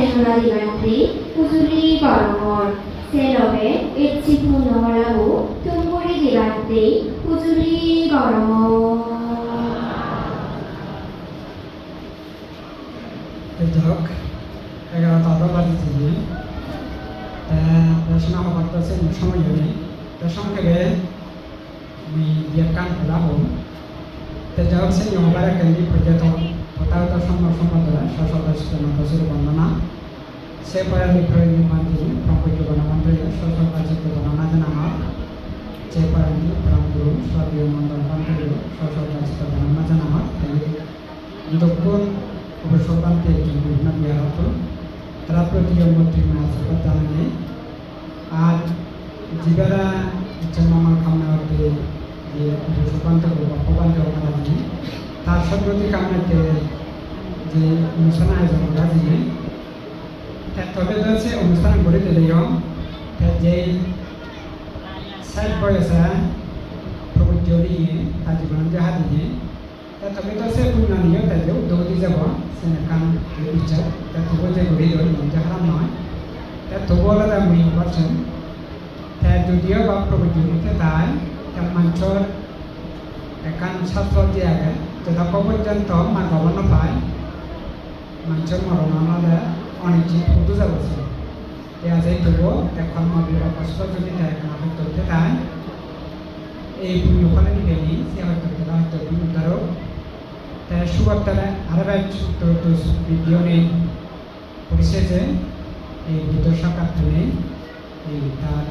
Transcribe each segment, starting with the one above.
personalmente usuli corvor. Selove et sipuno lagu tumuri divante usuli corvor. যাক এগারো তাদের বাড়ি থেকে প্রশ্ন আমার কাছে সময় হয়নি প্রসঙ্গে আমি বিয়ে কান হলাম তো যাক সেই আমার কেন্দ্রীয় পর্যটন প্রতারিত সম্ভব সম্পাদনা সশস্ত্র মাতাসুর বন্দনা সে পরালি প্রয়োজন মান্তি প্রপঞ্চ গণমন্ত্রী সশস্ত্র গণনা জানামার সে পরালি প্রামগুরু স্বর্গীয় মন্ডল মন্ত্রী, সশস্ত্র গণনা জানামার দক্ষিণ উপসর্গান্তে একটি ঘটনা দেওয়া হতো, তারা প্রতিও মন্ত্রী মহাসভা জানানে আর জীবেরা জন্ম আমার কামনা হতে যে করা জানে তার সদ্যতি কামনাতে যে অনুষ্ঠান আয়োজন করা জানে তবে হচ্ছে অনুষ্ঠান করে দিলেও যে ষাট বয়সে প্রভু জড়িয়ে তার জীবন যাহা দিয়ে তবে তো সে পূর্ণানীয় তাইলেও দৌড়ি যাব সেনেকান বিচার তা তবু যে ঘুরি ধরি মঞ্জা হারাম নয় তা তবু আলাদা মুই পারছেন তা যদিও বা প্রভু জড়িতে তাই তা মঞ্চর একান ছাত্র যে আগে যথা পর্যন্ত মার ভবন পায় মঞ্চর মরণ আলাদা অনেক জিনিস ফুটু যাবছে তে আছে তবু এখন মবির কষ্ট যদি তাই হইতে তাই এই পুণ্য ফলে নিবেনি সে হয়তো তাই সুবার্তারা আরও এক ভিডিও নেই পরিশেষে এই নেই এই তার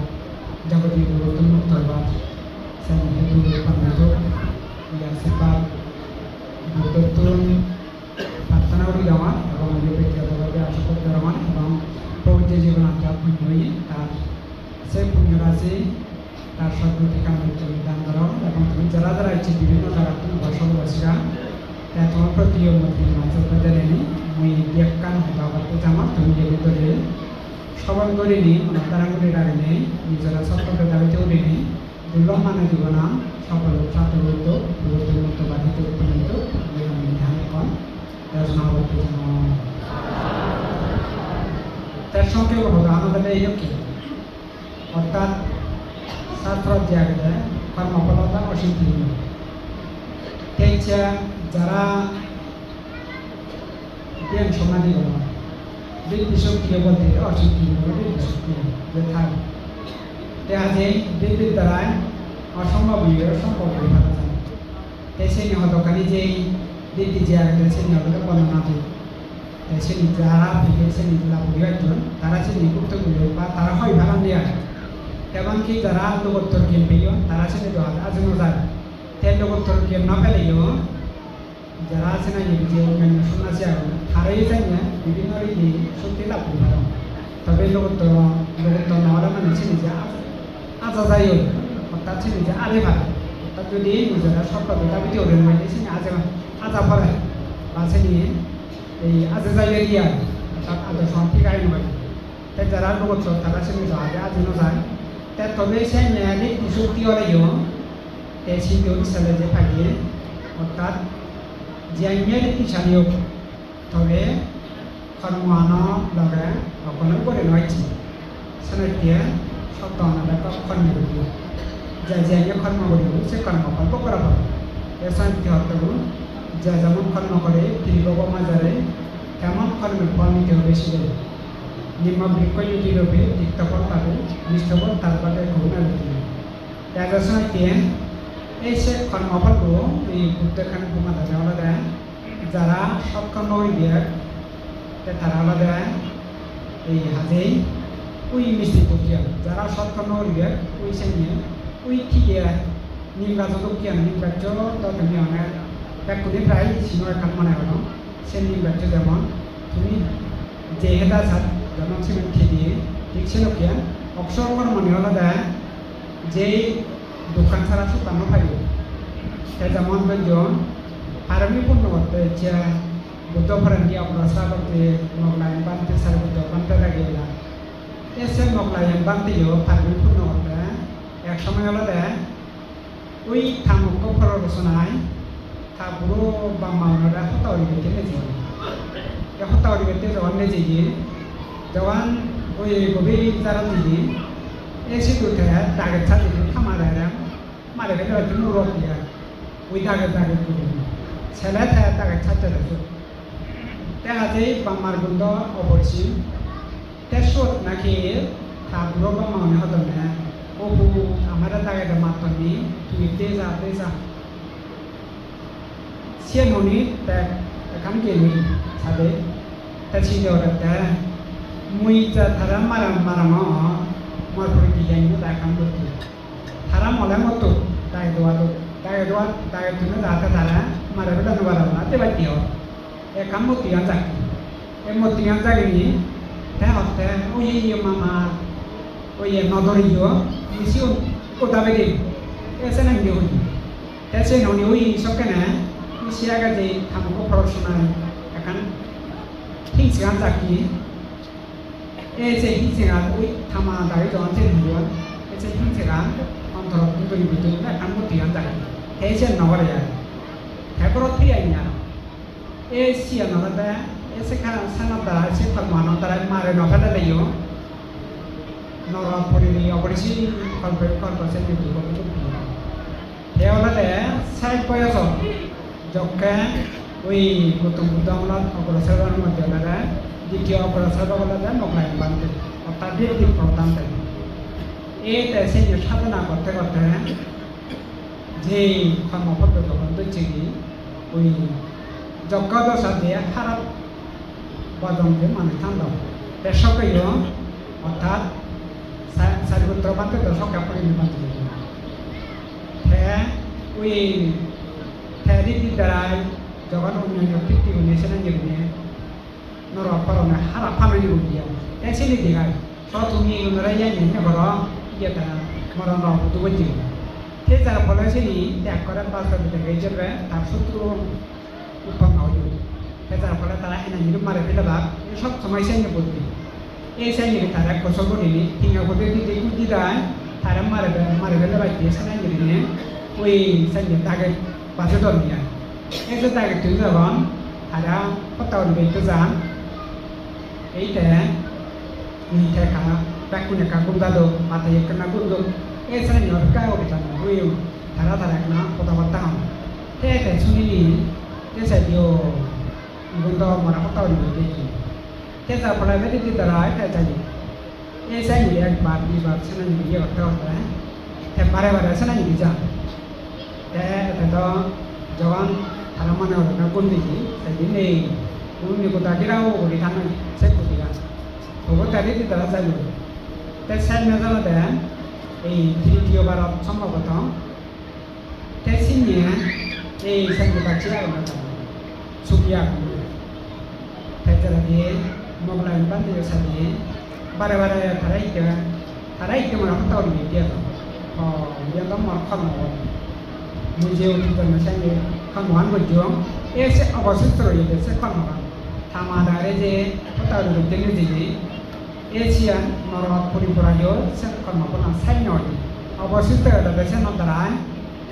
যাবতীয় নতুন মুক্তবাদ হেতু পান্বিত পুণ্যরাশি তার সদ্গতি কামনা তুমি দান করো এবং তুমি যারা যারা ইচ্ছে বিভিন্ন জায়গা তুমি বসবাসীরা তা তোমার মাছের মধ্যে নেনি মুই ব্যাখ্যান হতা করতে জামা তুমি যে ভিতরে সবল করে নি তারা করে রাখে নেই, নিজেরা সফল দাবিতেও নেই। দুর্লভ মানে জীবনা সফল ছাত্রবৃত্ত বিবর্তন বাধিত উৎপন্নিত ধ্যান কন তার সমাবর্ত তার সঙ্গে আমাদের এই কি? অর্থাৎ ছাত্র জায়গায় কর্মফলতা অসিদ্ধি তেইছা যারা জ্ঞান সমাধি হল বৃদ্ধি শক্তি বলতে অসিদ্ধি বৃদ্ধি শক্তি যে থাক দেখা যায় বৃদ্ধির দ্বারায় অসম্ভব সম্ভব হয়ে ফেলা যায় তাই সেই হতকারী যেই বৃদ্ধি যে আগে সেই নিহত বর্ণনা দিই তাই সেই যারা ফিরে সে লাভ একজন, তারা সে নিকুপ্ত করে বা তারা হয় ভালো দেওয়া পেয়েও তারা ছেলে দেওয়া আজও যায় তাই লোকোত্তর জ্ঞান না পেলেও যারা আছে না যে সন্ন্যাসী আগুন তারাই যায় না বিভিন্ন রীতি শক্তি লাভ করতে পারো তবে লোকোত্তর লোকোত্তর না হলে মানে ছেলে যে আজা যাই অর্থাৎ ছেলে যে আজে ভালো অর্থাৎ যদি নিজেরা সপ্তাহ দাবিতে ওরেন মানে ছেলে আজে আজা ফলে বা ছেলে এই আজে যাই দিয়া অর্থাৎ আদর্শ ঠিক আইন হয় তাই যারা লোকোত্তর তারা ছেলে যায় আজও যায় তা তবে সে ন্যায়ালিক কুশক্তি হলেও তে সিন্ধু ইসালে যে থাকে অর্থাৎ যে ন্যায়ালিক ইসালিও তবে কর্মানো লগে অকলে করে নয়ছি সেনাইতে সত্য অনালে কর্ম করিব যা যে কর্ম করিব সে কর্মফল করা পাবে এ শান্তি হত্যগুলো যা যেমন কর্ম করে তিনি বাবা মাজারে তেমন কর্মের ফল নিতে হবে সেগুলো નિમભિકયુતિરોપે તિક્તપતાપે નિષ્ઠપત તાલપતે ઘુમનાલતી યાદસન કે এসে কর্মফল এই বুদ্ধখানে ঘুমাতে যাওয়া দেয়, যারা সক্ষম ওই দেয় তারা হলো দেয়, এই হাতেই ওই মিষ্টি প্রক্রিয়া যারা সক্ষম ওই দেয় ওই সঙ্গে ওই ঠিকিয়া নির্বাচন প্রক্রিয়া নির্বাচ্য তখন অনেক এক্ষুনি প্রায় সিনেমা খান মনে হলো, সে নির্বাচ্য যেমন, তুমি যে হেতা হেদা যেমন ছিলেন দিয়ে ঠিক ছিল কিয়া অক্ষর মনে হলো দেয় যেই দোকান ছাড়া সুতানো পাইব তে যেমন বেজন আরবি পূর্ণ করতে ইচ্ছা বুদ্ধ ফরেন্দি অগ্রসা করতে মগলাইন বানতে সার বুদ্ধ বানতে লাগিয়ে এসে মগলাইন বানতেও আরবি পূর্ণ করতে এক সময় হলো দেয় ওই থামুক প্ররোচনায় তা বুড়ো বা মাওনারা হতাওয়ারি বেতে নেজে হতাওয়ারি বেতে জবান নেজে গিয়ে যখন ওই গভীর যারা দিদি এসে উঠে দাগের ছাড়ি থামা দেয় মারে গেলে হয়তো মুরগ দিয়ে ওই দাগের দাগের করে ছেলে থাকে দাগের ছাড়তে দেখো যায় বাম্মার গন্ধ অপরিসীম তেসত নাকি তাবুরো বা মাউনি হতো না বু আমার দাগের মাতনি তুই তেজা তেজা সে ননি তা এখান গেলি সাথে তা ছিল muita thara maram maram ha mo ko design da kam bo ti thara mole moto dai do ado dai do ado dai tu na da thara mara beta no bara na te ba ti ho e kam bo ti anta e mo ti anta ni ta ho ta o ye ye mama o ye no do yo ni si un ko da be ni e se na ni ho ni te se no ni o yi so kana ni si aga de kam ko professional akan things anta ki এসে হিংসেরান ওই থামা দাঁড়ি জোয়ান chain হিওয়ান এসে হিংসেরান অন্তর দুই বিদ্যুৎ না কান মধ্যে গান দাঁড়ি এসে নগরে যায় ঠাকুর ফিরে আই না এ সিয়া নগর এসে খারাপ সানা দ্বারা এসে ফরমান দ্বারা মারে নগর লাইও নগর পরিনি অপরিসি কল্প কল্প সে বিদ্যুৎ কল্প চুপ হেওলাতে সাইড বয়স যক্ষে ওই গৌতম বুদ্ধ অগ্রসর মধ্যে লাগা দ্বিতীয় অগ্রসর বলা নকলাই বান্ধে অর্থাৎ ব্যক্তি প্রদান দেয় এই দেশে সাধনা করতে করতে যে কর্মপদ্ধতি গ্রহণ করছে কি ওই যজ্ঞ দশা দিয়ে খারাপ বদনকে মানে থামল দেশকেও অর্থাৎ সারিপুত্র বান্ধে দশকে পরিণত হে ওই থ্যারিটি দ্বারাই যখন অন্যান্য কীর্তি উন্নয়ন যেগুলি নর পরনে হারা ফামেলি উঠিয়া এসে দিঘায় সতুমি উন্নরা ইয়াই নিয়ে বড় ইয়েটা মরণ রব দুবজি সে যার ফলে সেই ত্যাগ করার বাস্তব থেকে হিসেবে তার শত্রু উৎপন্ন হইল সে যার ফলে তারা এনে নিরূপ মারে ফেলে ভাব সব সময় সৈন্য বুদ্ধি এই সৈন্য তারা কষ্ট করিনি হিঙ্গা বুদ্ধি দিতে কুদি দেয় তারা মারে মারে ফেলে বাইতে সৈন্য নিয়ে ওই সৈন্য তাকে বাজে দল নিয়ে যে তাকে তুই যখন তারা কত বেঁচে যান এইটা এই ঠেকা ব্যাকুনে কাকুর দাদো মাথায় একটা গুরুদো এই সৈন্য কাউ বেটানো ওই ধারা ধারা একটা কথাবার্তা হন তে তে শুনিনি তে সাইডিও ইগুndo মরা কথা হইল দেখি তে যা ফলে বেদি দি দ্বারা তে যাই এই সাইনি একবার দুইবার সেনানি গিয়ে করতে হতে তে বারে বারে সেনানি যা তে তে তো যখন তারা মনে 눈이 고닥이라고 우리 당은 제국이가 그것까지 들어가자고 때 살면서 이 비디오 바로 처음부터 대신에 이 생각과 지나고 나타나 수비하고 대자라비 먹으라는 반대로 사비 바라바라야 다라이게 다라이게만 하다고 얘기해서 어 이런 거만 하고 문제 없는 거는 생겨 한 완전 중 에세 아버스트로 얘기해서 하는 거 다마다레 제 포타르를 되는지 에시안 너로 পরিপরায় সে কর্মপনা সাইনয় অবশিষ্ট এটা সে নদরায়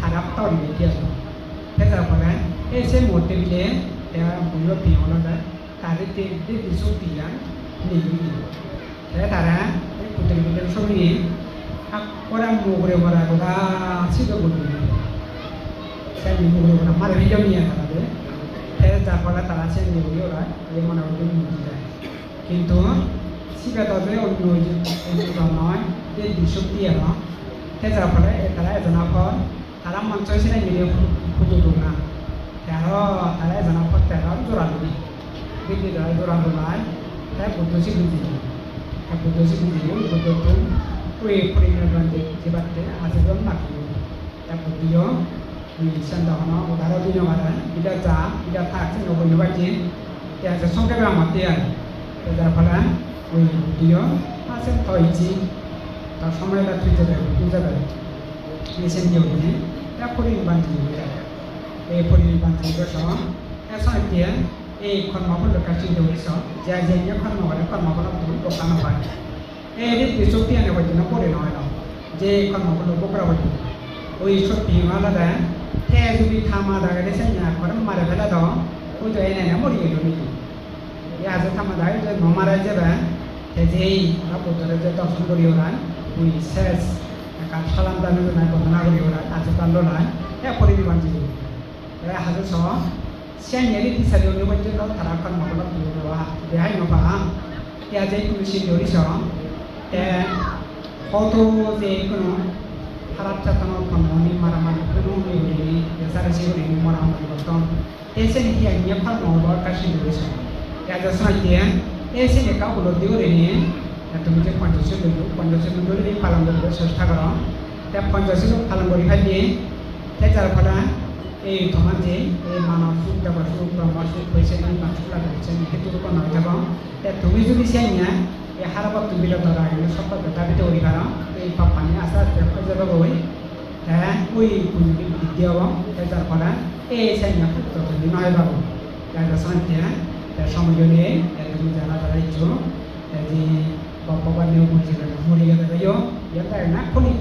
harap tau di media so thế giờ còn đấy ê xem một tên lẽ để bùi vào tiền nó đấy ta đi tiền đi đi số tiền nỉ nỉ thế ta đã cái cụ tiền tiền số nỉ 아 orang mau kure kura kura sih tuh kudu saya mau tahu saya mau kure kura yang mana udah mau tidak কিন্তু সিগা তবে অন্য নয় যে বিশক্তি এনো সেই যার ফলে তারা এজনা ফল তারা মঞ্চ সিনাই মিলে দো না তেরো তারা এজনা ফল তেরো জোড়ালো দিদি ধরে জোড়ালো নাই তাই বুদ্ধসি বুঝি তাই বুদ্ধসি বুঝি বুদ্ধ তো ওই পরিণাম যে বাড়তে আজীবন বাকি তাই বুদ্ধিও মিশন দহন উদাহরণ দিন মারা এটা যা এটা থাক নবই বাকি এটা সঙ্গে আমার দিয়ে। যার ফলে ওই বুদ্ধিও আছে হয়েছি তার সময়টা তুই যাবে তুই যাবে মেশিন দিয়ে উঠে এটা পরিণী বান্ধি এই পরিণী বান্ধি বস এসন এতিয়া এই কর্মফল কাছে দেওয়াইছ যে যে কর্ম করে কর্মফল তুমি দোকান হয় এই রীতি শক্তি আনে হইতে না পড়ে নয় না? যে কর্মফল বোকরা হইতে ওই শক্তি আলাদা। হে যদি থামা দাগালে সে না করে মারে ফেলা দাও ওই তো এনে না মরিয়ে গেল নাকি এই আজ থামা দাগালে যে মারা যাবে যেই বুদ্ধরে যে দর্শন করি ওরা ওই শেষ সালাম দামি নাই ঘটনা করি ওরা কাছে পারল নাই এ পরিবিমান জীবন এরা হাজর সহ সিয়াইনারি টিচারি অনুবাদ্য তারা কান মগলা তুলবা বেহাই নবা ইয়া যে তুমি সিনিয়রি সহ তে কত যে কোনো খারাপ চাতানোর কমনি মারামারি বর্তন এসে নাকি আগে ফাল নহবার কাশি দিয়েছে এটা সাইতে এসে নে কাউলো দিওরে নিয়ে তুমি যে পঞ্চাশ লইলো পঞ্চাশ লইলো এই পালন করবে চেষ্টা করো তে পঞ্চাশ পালন করি ফেলিয়ে তে যার ফলে এই তোমার যে এই মানব সুখ দেব সুখ ব্রহ্ম সুখ হয়েছে এই মানুষ লাগাচ্ছে সেইটো রূপ নয় যাব তে তুমি যদি চাই না এই হারাবার তুমি ধরা গেলে সব দাবিতে ওই কারণ এই পাপানি আস্তে আস্তে হয়ে যাবে বই হ্যাঁ ওই বৃদ্ধি হব যার ফলে এই চাই না তুমি নয় পাবো যার শান্তি হ্যাঁ? তার সময় নিয়ে তুমি যারা যারা ইচ্ছু যে বাবা নিয়ে মরে যাবে মরে গেলে ইয়ো ইয়তা না? খুলি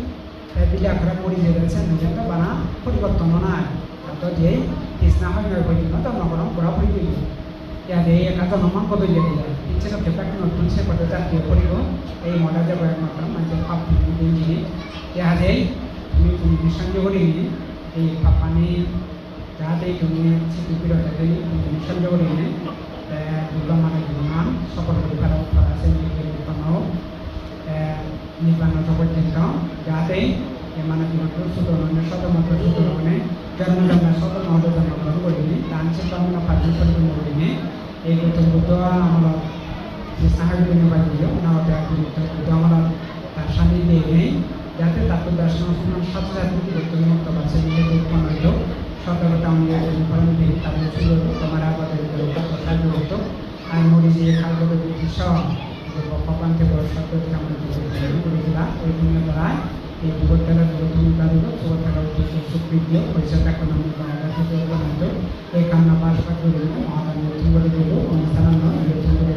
বিলা করে মরে যাবে সেটা বানা পরিবর্তন নাই। তো যে কৃষ্ণা হয় নয় পর্যন্ত তো নগরম পুরাপুরি গেল ইয়াতে একাজন মান কত গেলে ইচ্ছে তো কেপাকে নতুন সে কত জাতীয় করিব। এই মডা যাব একমাত্র মানে পাপ দিন ইয়াতে তুমি তুমি নিঃসন্দেহ করিনি এই পাপানি যাতে তুমি সিদ্ধি করে তুমি নিঃসন্দেহ করিনি দুর্গা মানে গুণান সকল পরিবার আছে নির্বাণ নির্বাণ পর্যন্ত যাতে মানবীমাত্র সুতরাং শতমাত্র সুতরাং জন্মজন্ম শত মহত জন্মগ্রহণ করিনি তানসে কামনা পাঠন পরিপূর্ণ করিনি এই বুদ্ধ আমার যাতে তাকে দর্শন সাথে সাথে মুক্ত বাচ্চা নিয়ে উৎপন্ন হইল স্বামী বিবেকানন্দ বিষয় ভগবানকে বর্ষা করতে আমরা করেছিলাম, ওই জন্য তারা এই বিপদটা গুরুত্বপূর্ণ কারণ বিপদটা সুকৃতি পয়সাটা কান্না পাশ করে মহাদান নতুন করে দেবো অনুষ্ঠান নতুন করে